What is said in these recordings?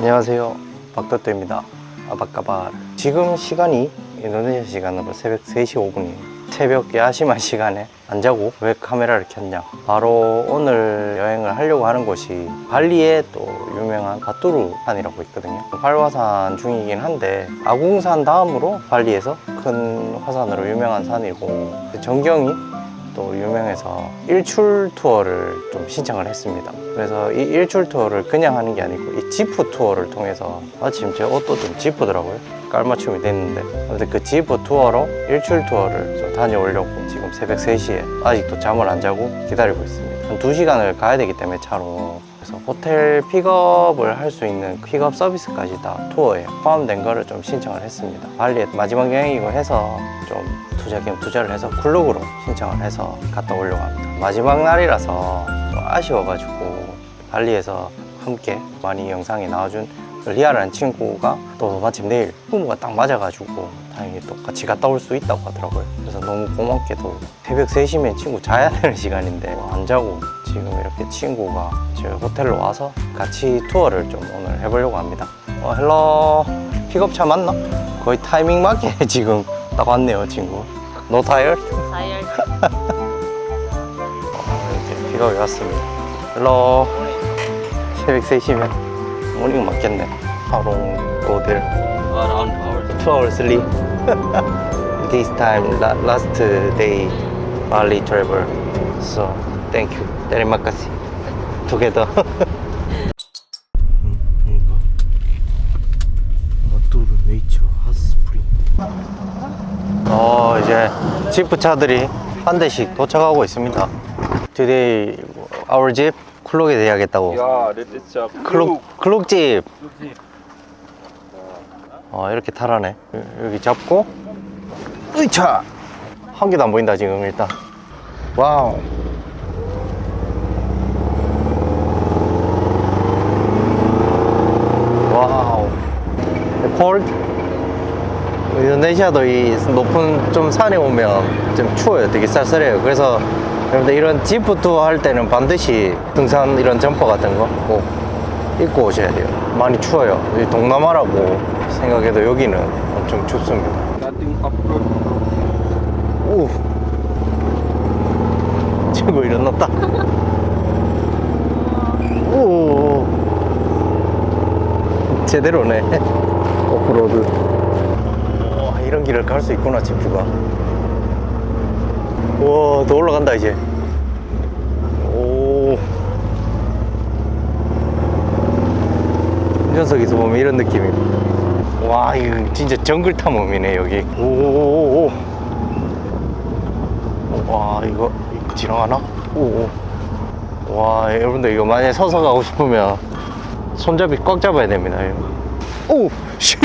안녕하세요. 박도토입니다. 아바까바. 지금 시간이 인도네시아 시간으로 새벽 3시 5분이에요. 새벽 야심한 시간에 안 자고 왜 카메라를 켰냐? 바로 오늘 여행을 하려고 하는 곳이 발리에 또 유명한 바뚜루 산이라고 있거든요. 활화산 중이긴 한데 아궁산 다음으로 발리에서 큰 화산으로 유명한 산이고 그 전경이 또 유명해서 일출 투어를 좀 신청을 했습니다. 그래서 이 일출 투어를 그냥 하는 게 아니고 이 지프 투어를 통해서 마침 제 옷도 좀 지프더라고요. 깔맞춤이 됐는데 근데 그 지프 투어로 일출 투어를 좀 다녀오려고 지금 새벽 3시에 아직도 잠을 안 자고 기다리고 있습니다. 한 2시간을 가야 되기 때문에 차로 그래서 호텔 픽업을 할 수 있는 픽업 서비스까지 다 투어에 포함된 거를 좀 신청을 했습니다. 발리의 마지막 여행이고 해서 좀 투자 겸 투자를 해서 클룩으로 신청을 해서 갔다 오려고 합니다. 마지막 날이라서 좀 아쉬워가지고 발리에서 함께 많이 영상에 나와준 리아라는 친구가 또 마침 내일 부모가 딱 맞아가지고 다행히 또 같이 갔다 올 수 있다고 하더라고요. 그래서 너무 고맙게도 새벽 3시면 친구 자야 되는 시간인데 안 자고 지금 이렇게 친구가 제 호텔로 와서 같이 투어를 좀 오늘 해보려고 합니다. 어, 헬로 픽업차 맞나? 거의 타이밍 맞게 지금 딱 왔네요, 친구. No tired? 다이얼 어, 이제 픽업이 왔습니다. 헬로 새벽 3시면 모닝 맞겠네. 바로 hours. two hours sleep. This time, la- last day, Bali travel. So, thank you. Terima kasih. Together. 어, 이제 지프 차들이 한 대씩 도착하고 있습니다. Today, our jeep 클록에 대야겠다고. Is a 클록, 클록 집. 어, 이렇게. 여- 여기 잡고, 으차! 한 개도 안 보인다, 지금, 일단. 와우. 와우. 콜드? 인도네시아도 이 높은 좀 산에 오면 좀 추워요. 되게 쌀쌀해요. 그래서 여러분들 이런 지프 투어 할 때는 반드시 등산 이런 점퍼 같은 거 꼭 입고 오셔야 돼요. 많이 추워요. 이 동남아라고 생각해도 여기는 엄청 춥습니다. 오. 친구 일어났다. 오. 제대로네. 오프로드. 와, 이런 길을 갈 수 있구나, 지프가. 와, 더 올라간다, 이제. 오. 운전석에서 보면 이런 느낌이에요. 와, 이거 진짜 정글 탐험이네, 여기. 오오오오. 와 이거 지나가나? 오. 와 여러분들 이거 만약에 서서 가고 싶으면 손잡이 꽉 잡아야 됩니다. 이거. 오 씨.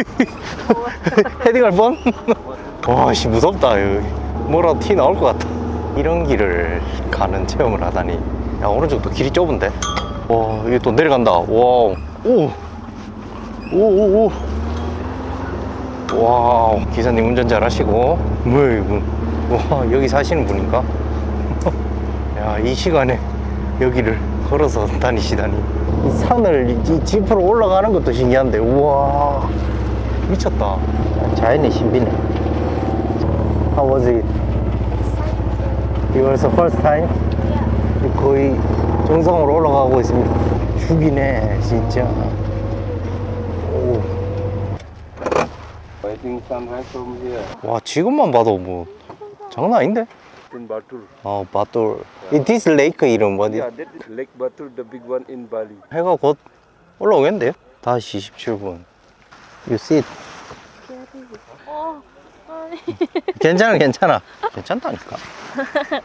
헤딩할 뻔? 와씨 무섭다 여기. 뭐라 티 나올 것 같다. 이런 길을 가는 체험을 하다니. 야 오른쪽도 길이 좁은데. 와 이게 또 내려간다. 와. 오. 오오오. 와 기사님 운전 잘하시고 뭐야 이분 와 여기 사시는 분인가? 야 이 시간에 여기를 걸어서 다니시다니 이 산을 이- 이 지프로 올라가는 것도 신기한데 우와 미쳤다 자연의 신비네 How was it? Was the first time? 거의 정상으로 올라가고 있습니다 죽이네 진짜 오. I think sunrise from here 와 지금만 봐도 뭐 장난 아닌데? in Batur. 어 바돌 이 디스 레이크 이름 뭐지? Yeah, that is Lake Batur, the big one in Bali. 해가 곧 올라오겠는데요? 5시 27분 You sit 어 아니 괜찮아 괜찮아 괜찮다니까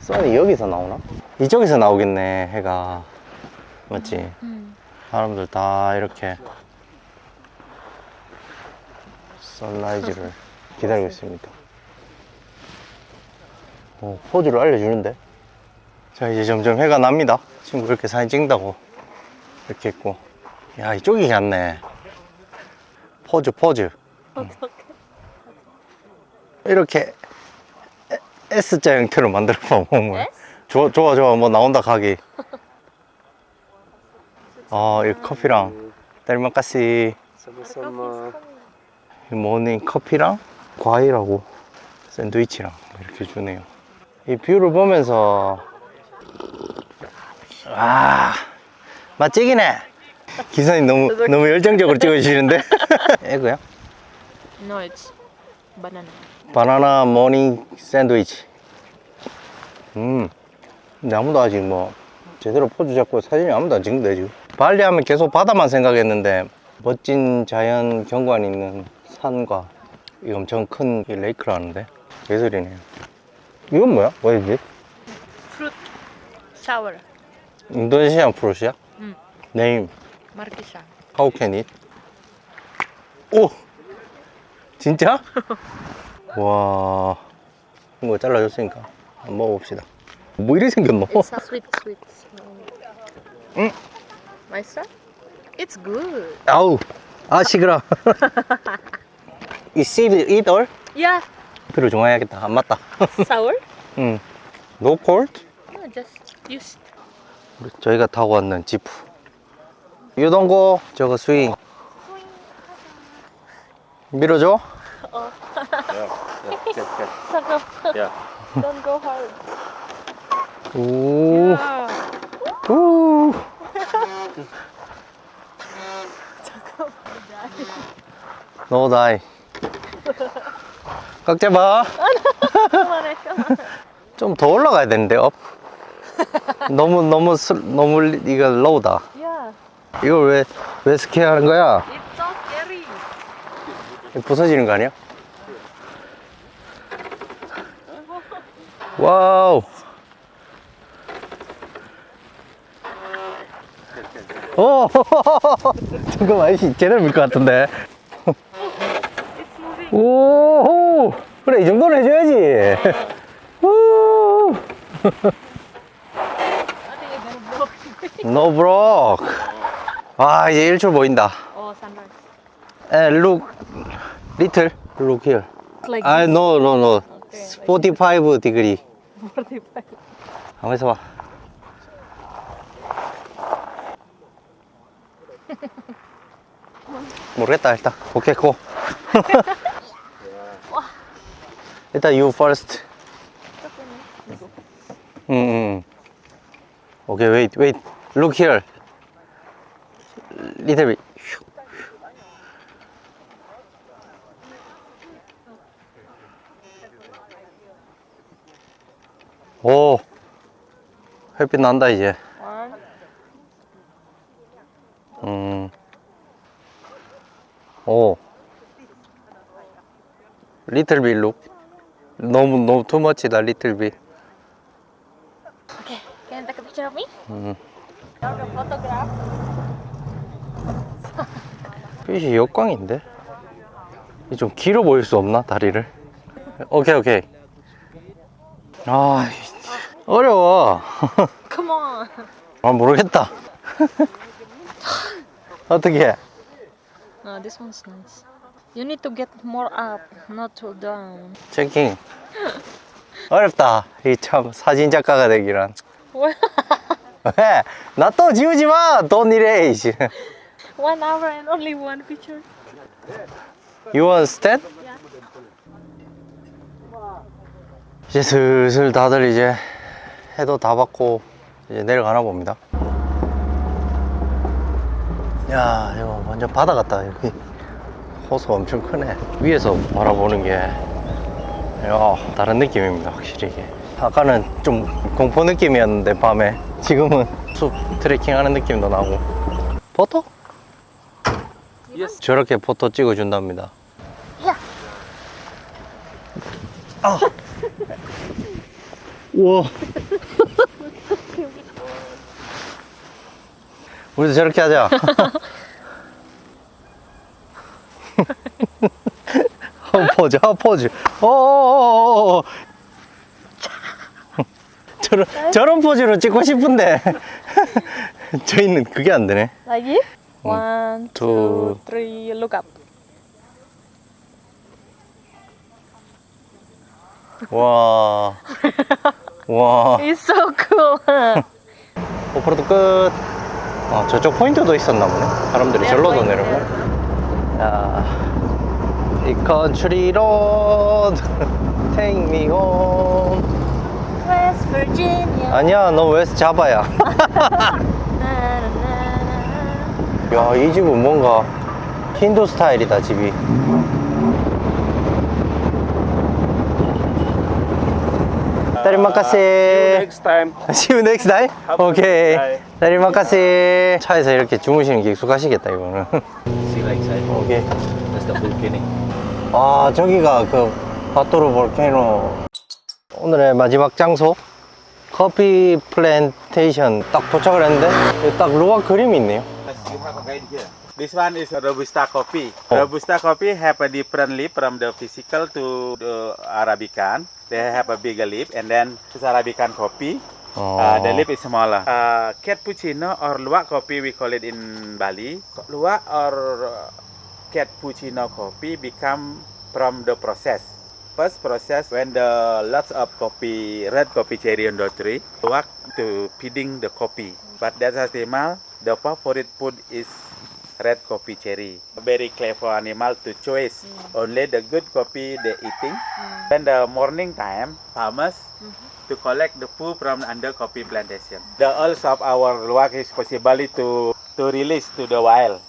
선이 여기서 나오나? 이쪽에서 나오겠네 해가 맞지? 음. 사람들 다 이렇게 선라이즈를 기다리고 있습니다. 어, 포즈를 알려주는데. 자, 이제 점점 해가 납니다. 친구 이렇게 사진 찍는다고. 이렇게 있고. 야, 이쪽이 낫네. 포즈, 포즈. 이렇게 에- S자 형태로 만들어봐, 몸을. 좋아, 좋아, 좋아. 뭐 나온다, 각이. 어, 이 커피랑 델마카시 모닝 커피랑 과일하고 샌드위치랑 이렇게 주네요. 이 뷰를 보면서 아 맛찍이네. 기사님 너무 너무 열정적으로 찍어주시는데. 이거요? No, it's banana. 바나나 모닝 샌드위치. 음. 근데 아무도 아직 뭐 제대로 포즈 잡고 사진이 아무도 안 찍는데 지금. 발리 하면 계속 바다만 생각했는데 멋진 자연 경관 있는 산과 이 엄청 큰 이 레이크라는데 예술이네요. 이건 뭐야? 뭐지? Fruit sour. 인도네시안 프루시야? 응. 네임. Marquesa. How can it? 오! 진짜? 와. 이거 잘라줬으니까 한번 먹어봅시다. 뭐 이리 생겼노? It's a sweet, sweet. 응. 맛있어? It's good. 아우. 아, 시끄러. 이 seed eat all? Yeah. 필요 정해야겠다. 안 맞다. Sour? 응. No cold? No, just used. 우리 저희가 타고 왔는 지프. 유동고 저거 스윙. 밀어줘? Yeah, yeah, get, get. Sakap. Yeah. Don't go hard. 오. 우. 너 다이. 꽉 잡아. 그만해, 그만해. 좀 더 올라가야 되는데 업. 너무 너무 스, 너무 이거 로우다. Yeah. 이걸 왜 왜 스케 하는 거야? It's so scary. 이거 부서지는 거 아니야? 와우. 오, 잠깐만, 이씨 제대로 밀 것 같은데. It's moving. 오, 그래 이 정도는 해줘야지. blow. no broke. 아 이제 일출 보인다. Oh, sunrise. 에, look, little, look here. Like 아, no, no, no. Okay. 45 degree. 45. 가만 있어봐. 모르겠다, 일단. 오케이, 고. 일단 you first. 응, 응. 오케이, wait, wait. Look here. Little bit. 오. 햇빛 난다, 이제. 음. 오. 리틀 빌 룩. 너무 너무 투 머치다 리틀 빌. Okay. Can you take a picture of me? 음. Now the photograph. 빛이 역광인데? 이좀 길어 보일 수 없나 다리를? 오케이 오케이. 아 이- 어려워. Come on. 아 모르겠다. 어떻게? 해? No, this one's nice. You need to get more up, not too down. 체킹. 어렵다. 이 참 사진 작가가 되기란. What? 왜? 나 또 지우지 마. 돈 이래. 이씨. one hour and only one picture. You want stand? Yeah. 이제 슬슬 다들 이제 해도 다 받고 이제 내려가나 봅니다. 야, 이거 완전 바다 같다. 여기 호수 엄청 크네. 위에서 바라보는 게 야, 다른 느낌입니다. 확실히 이게. 아까는 좀 공포 느낌이었는데 밤에 지금은 숲 트레킹 하는 느낌도 나고. 포토? Yes. 저렇게 포토 찍어준답니다. 야. 아. 우와. 우리도 저렇게 하자. 한 포즈, 한 포즈. 어어어어어. 저런, 저런 포즈로 찍고 싶은데. 저희는 그게 안 되네. Lagi? One, two. two, three, look up. 와. 와. It's so cool. 오프로드 끝. 어, 저쪽 포인트도 있었나 보네. 사람들이 절로도 내려오고. 야, 이 컨트리 로드 take me home. West Virginia. 아니야, 너 웨스트 잡아야. 나나나나. 야, 이 집은 뭔가 힌두 스타일이다, 집이. Terima kasih. Next time. See you next time? 오케이. Kasih. 차에서 이렇게 주무시는 게 익숙하시겠다, 이거는. Like side. 오케이. That's the volcanic. 아, 저기가 그 바토르 볼케이노. 오늘의 마지막 장소. 커피 플랜테이션 딱 도착을 했는데 여기 딱 루아 그림이 있네요. You have a guide here. This one is Robusta coffee. Oh. Robusta coffee have a different leaf from the physical to the Arabican. They have a bigger leaf and then this Arabican coffee. 어. Uh, the leaf is smaller. Uh, cappuccino or luwak coffee we call it in Bali. Luwak or uh, cappuccino coffee become from the process. First process when the lots of coffee, red coffee cherry on the tree, luwak to feeding the coffee. But that's animal, the favorite food is red coffee cherry. Very clever animal to choose. Only the good coffee they eating. When the morning time, farmers to collect the poo from under coffee plantation. The also of our luwak is possible to to release to the wild.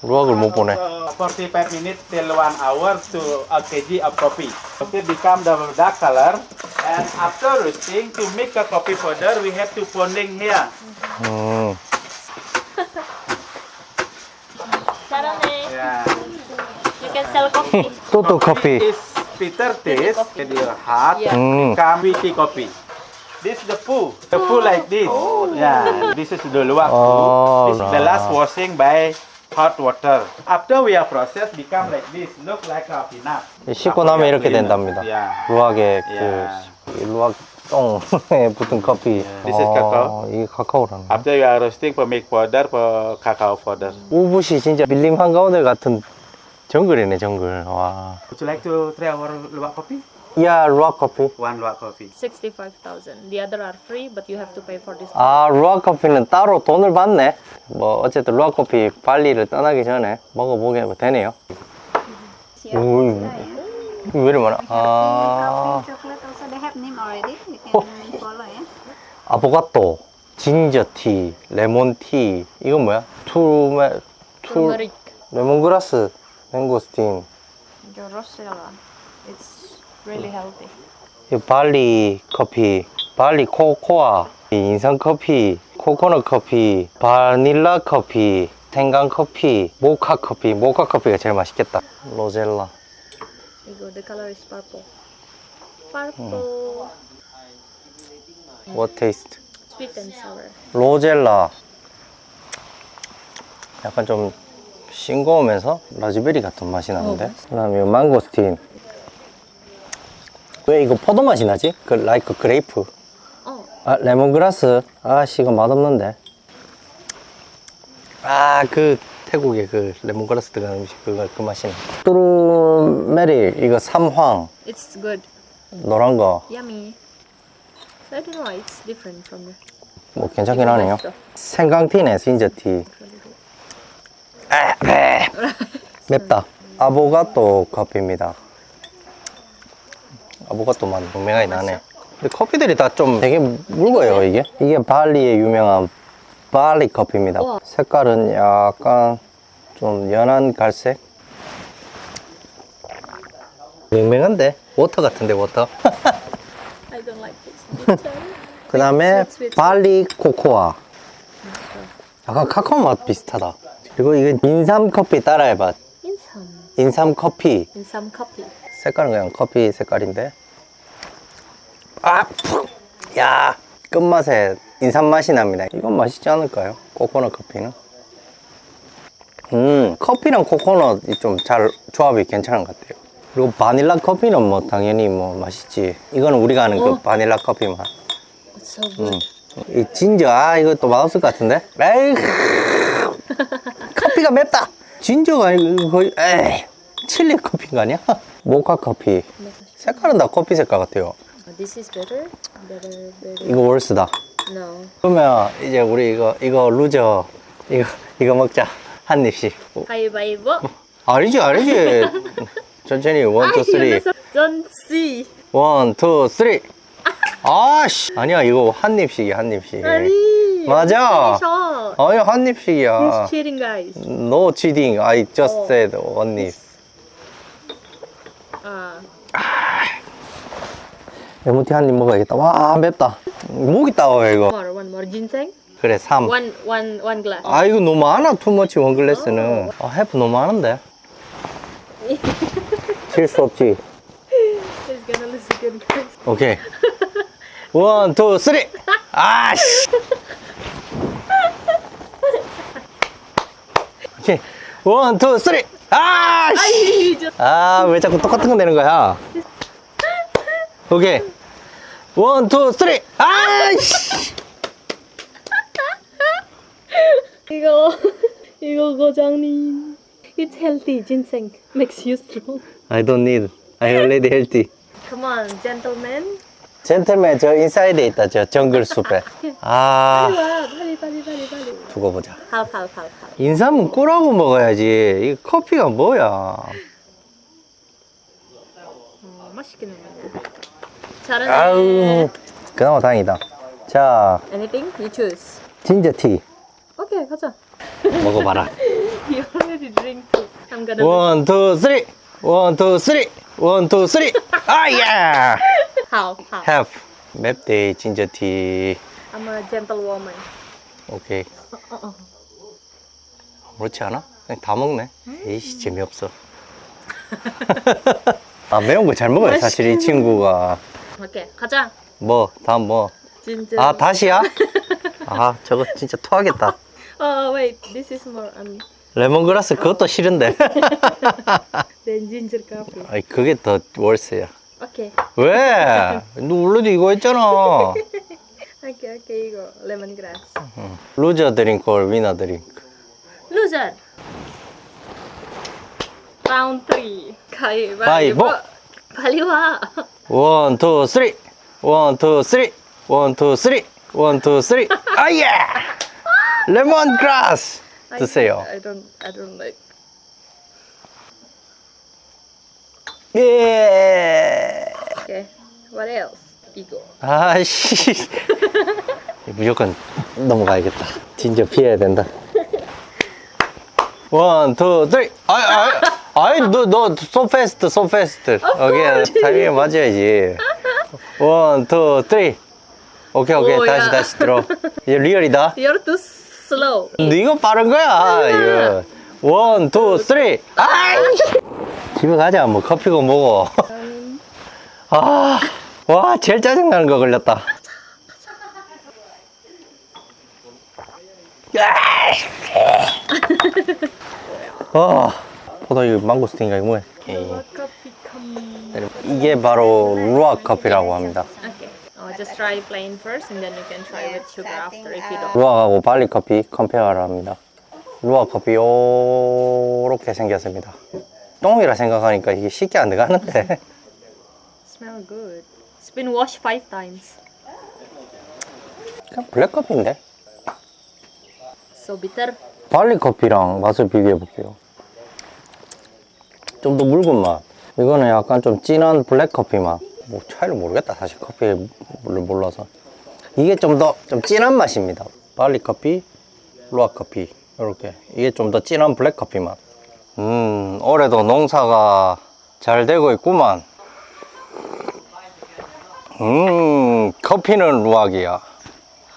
Luwak lumpuh eh? uh, 45 minutes till 1 hour to a kg of coffee. Coffee become the dark color and after roasting to make a coffee powder we have to pounding here. Hmm. yeah. You can sell coffee. Toto coffee. Is bitter taste can your heart yeah. mm. coffee. This is the poo. The poo like this. Yeah. This is the luwak Oh, poo. This is the last washing by hot water. After we are processed, become like this. Look like a peanut. 씻고 나면 이렇게. 된답니다. Yeah. 루악의. 그 루악 똥에 붙은 커피. This is cacao. 이게 카카오라는 거. After you are roasting for milk powder for cacao powder. 우붓이 진짜 밀림 한가운데 같은 정글이네 정글. 와. Would you like to try our luwak coffee? 야 루악 커피. One luwak coffee. 65,000. The other are free, but you have to pay for this. 아 루악 커피는 따로 돈을 받네. 뭐 어쨌든 루악 커피 발리를 떠나기 전에 먹어보게 되네요. 오, 이거 왜 이리 많아? 아. Coffee, chocolate also they have name already. You can follow, yeah. 아보가토, 징저티, 레몬티, 이건 뭐야? 투메, 투, Turmeric. 레몬그라스, 맹고스틴, The Rosella. It's really healthy. 이 발리 커피, 발리 코코아, 이 인삼 커피, 코코넛 커피, 바닐라 커피, 생강 커피, 모카 커피, 모카 커피가 제일 맛있겠다. 로젤라. Go. The color is purple. Purple. What taste? Sweet and sour. 로젤라. 약간 좀 싱거우면서 라즈베리 같은 맛이 나는데. 그 다음에 망고스틴. 왜 이거 포도 맛이 나지? 그 라이크 그레이프. Oh, 아 레몬그라스. 아씨 이거 맛없는데. 아 그 태국의 그 레몬그라스 들어간 음식 그거 그 맛이 나. 뚜루메릴 이거 삼황 it's good. 노란 거. Yummy. So I don't know why it's different from the. 뭐 괜찮긴 하네요. 맛있어. 생강티네 진저티. 아, 네. 맵다. 아보가토 커피입니다. 아보가토 맛 분명하게 나네. 근데 커피들이 다 좀 되게 묽어요 이게. 이게 발리의 유명한 발리 커피입니다. 우와. 색깔은 약간 좀 연한 갈색. 맹맹한데 워터 같은데 워터. I don't like this. 그 다음에 발리 코코아. 약간 카카오 맛 비슷하다. 그리고 이건 인삼 커피 따라해봐. Some. 인삼 커피. Some coffee. 색깔은 그냥 커피 색깔인데. 아, 푹. 야, 끝맛에 인삼 맛이 납니다. 이건 맛있지 않을까요? 코코넛 커피는. 음, 커피랑 코코넛이 좀 잘 조합이 괜찮은 것 같아요. 그리고 바닐라 커피는 뭐 당연히 뭐 맛있지. 이거는 우리가 아는 그 어. 바닐라 커피 맛. So good. 이 진저 아 이거 또 맛없을 것 같은데 에이 커피가 맵다 진저가 아니고 거의 에이 칠리 커피인가 아니야 모카 커피 색깔은 다 커피 색깔 같아요 Oh, this is better. Better, better. 이거 월스다 No. 그러면 이제 우리 이거 이거 루저 이거 이거 먹자 한 입씩. 어, 가위바위보. 아니지 아니지. 천천히 원, 투, 쓰리. See. 원, 투, 쓰리. 아씨 아니야 이거 한 입씩이야 한 입씩. 아니. 맞아. shot. 아니 한 입씩이야. He's cheating, guys. No cheating. I just 어. said one 입. 아. 레몬티 한 입 먹어야겠다. 와 맵다. 목이 따가워 이거. More, one more ginseng. 그래 3. One, one, one glass. 아 이거 너무 많아 투머치 원 글래스는. 아 해프 너무 많은데. 칠수 없지. He's gonna lose again, guys. 오케이. 원, 투, 쓰리. 아씨. 오케이. 원, 투, 쓰리. 아씨. 아, 왜 자꾸 똑같은 거 내는 거야? 오케이. 원, 투, 쓰리. 아이씨. 이거 이거 고장님. It's healthy ginseng makes you strong. I don't need. I already healthy. Come on, gentlemen. 젠틀맨 저 인사이드에 있다 저 정글 숲에. 아, 와, 빨리 빨리 빨리 빨리. 두고 보자. Half. 인삼은 꿀하고 먹어야지. 이 커피가 뭐야? 어, 맛있게 먹네. 잘하네. 아우, 그나마 다행이다. 자, Anything you choose. 진저 티 Okay, 가자. 먹어봐라. You already drink. I'm gonna. 원, 투, 쓰리. 원, 투, 쓰리. 원, 투, 쓰리. 아, 예! How? How? have 맵데이 진저 티. I'm a gentlewoman. 오케이. 어, 어. 그렇지 않아? 그냥 다 먹네. 에이씨, 재미없어. 아, 매운 거 잘 먹어요, 사실 이 친구가. 오케이, 가자. 뭐, 다음 뭐. 진짜. 아, 다시야? 아, 저거 진짜 토하겠다. Oh wait, this is more um 레몬그라스 그것도 싫은데. than ginger coffee. 아니, 그게 더 월스야. Okay, 왜? 너 원래도 이거 했잖아. okay, okay. 이거 lemongrass. 루저 드링크 or 위너 드링크. Loser. Round three. 가위바위보. 가위바위보. 빨리 와. 원, 투, 쓰리. 원, 투, 쓰리. 원, 투, 쓰리. 원, 투, 쓰리. 아, 예! 레몬 그라스! 드세요. I don't, I don't like. 예! Okay. What else? 이거. 아씨. 무조건 넘어가야겠다. 진짜 피해야 된다. 원, 투, 쓰리. 아이, 아이, 아이, 너, 너, so fast, so fast. 오케이, 타이밍에 맞아야지. 원, 투, 쓰리. 오케이, 오케이. 오, 다시, 야. 다시 들어. 이제 리얼이다. You're too slow. 네가 빠른 거야. 원, 투, 쓰리. 아이! 집에 가자. 뭐, 커피고 뭐고. 아, 와, 제일 짜증 나는 거 걸렸다. 아, 포도 이 망고스틴가 이거 뭐야? 이게 바로 루아 커피라고 합니다. Okay. Oh, just try plain first, and then you can try with sugar after if you don't. 루아하고 발리 커피 컴페어를 합니다. 루아 커피 요렇게 생겼습니다. 똥이라 생각하니까 이게 쉽게 안 들어가는데. Smell good. It's been washed five times. 그냥 블랙 커피인데? So bitter. 발리 커피랑 맛을 비교해 볼게요. 좀 더 묽은 맛. 이거는 약간 좀 진한 블랙 커피 맛. 뭐 차이를 모르겠다. 사실 커피를 몰라서. 이게 좀더좀 진한 맛입니다. 발리 커피, 루아 커피. 이렇게. 이게 좀 더 진한 블랙 커피 맛. 음, 올해도 농사가 잘 되고 있구만. 음, 커피는 루악이야.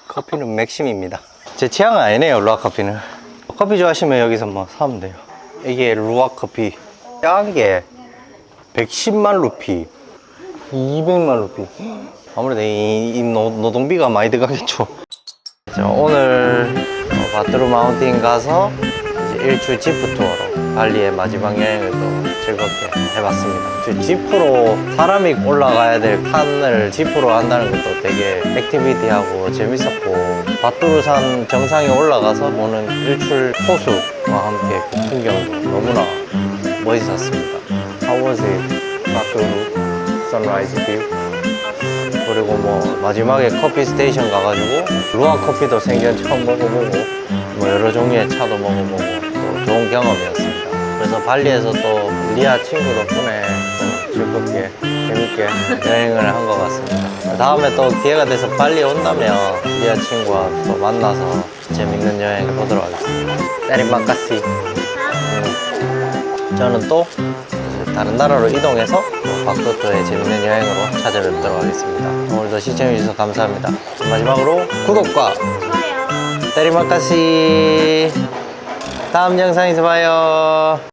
커피는 맥심입니다. 제 취향은 아니네요, 루아 커피는. 커피 좋아하시면 여기서 뭐 사면 돼요. 이게 루아 커피. 싼게 110만 루피, 200만 루피. 아무래도 이, 이 노, 노동비가 많이 들어가겠죠. 자, 오늘 어, 바트루 마운틴 가서 일출 지프 투어로 발리의 마지막 여행을 또 즐겁게 해봤습니다. 저 지프로 사람이 올라가야 될 산을 지프로 한다는 것도 되게 액티비티하고 재밌었고 바뚜르산 정상에 올라가서 보는 일출 호수와 함께 그 풍경도 너무나 멋있었습니다. How was it? 바뚜르 sunrise view? 그리고 뭐 마지막에 커피 스테이션 가가지고 루아 커피도 생전 처음 먹어보고 뭐 여러 종류의 차도 먹어보고 또 좋은 경험이었습니다. 그래서 발리에서 또 리아 친구 덕분에 또 즐겁게 재밌게 여행을 한 것 같습니다. 다음에 또 기회가 돼서 발리 온다면 리아 친구와 또 만나서 재밌는 여행 해보도록 하겠습니다. 때리마카시. 음, 저는 또 다른 나라로 이동해서 또 바코토의 재밌는 여행으로 찾아뵙도록 하겠습니다. 오늘도 시청해주셔서 감사합니다. 마지막으로 구독과 좋아요. 때리마카시 다음 영상에서 봐요.